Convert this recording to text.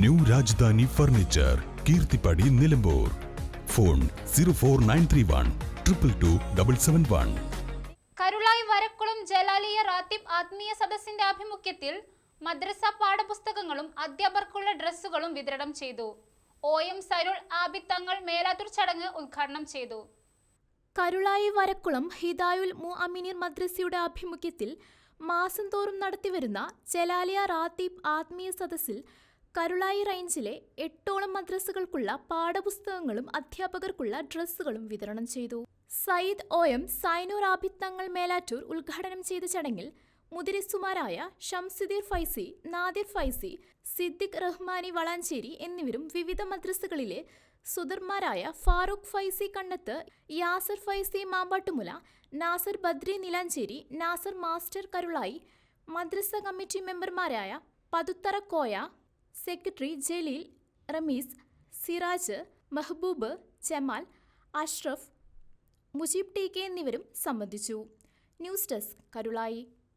New Rajdhani furniture Keerthippadi Nilambur. Phone zero four nine three one triple two double seven one. Karulai Varakkulam Jalaliya Ratheeb ആത്മീയ സദസ്സിന്റെ ആഭിമുഖ്യത്തിൽ മദ്രസ പാഠപുസ്തകങ്ങളും അധ്യാപകർക്കുള്ള ഡ്രസ്സുകളും വിതരണം ചെയ്തു. O M സരുൾ Abid തങ്ങൾ മേലാത്തൂർ ചടങ്ങ് ഉദ്ഘാടനം ചെയ്തു. കരുളായി വരക്കുളം ഹിദായുൽ മു അമിനീർ മദ്രസയുടെ ആഭിമുഖ്യത്തിൽ മാസം തോറും നടത്തിവരുന്ന ജലാലിയ റാത്തീബ് ആത്മീയ സദസ്സിൽ കരുളായി റേഞ്ചിലെ എട്ടോളം മദ്രസകൾക്കുള്ള പാഠപുസ്തകങ്ങളും അധ്യാപകർക്കുള്ള ഡ്രസ്സുകളും വിതരണം ചെയ്തു. സയ്യിദ് ഒ എം സൈനൂർ ആബിദ് തങ്ങൾ മേലാറ്റൂർ ഉദ്ഘാടനം ചെയ്ത ചടങ്ങിൽ മുതിരസുമാരായ ഷംസുദീർ ഫൈസി നാദിർ ഫൈസി സിദ്ദിഖ് റഹ്മാനി വളാഞ്ചേരി എന്നിവരും വിവിധ മദ്രസകളിലെ സുദർമാരായ ഫാറൂഖ് ഫൈസി കണ്ണത്ത് യാസർ ഫൈസി മാമ്പാട്ടുമുല നാസർ ബദ്രി നിലാഞ്ചേരി നാസർ മാസ്റ്റർ കരുളായി മദ്രസ കമ്മിറ്റി മെമ്പർമാരായ Pathuthara Koya secretary Jaleel Rameez Siraj Mehboob Jamal Ashraf Mujeeb T K എന്നിവരും സംബന്ധിച്ചു. News desk Karulai.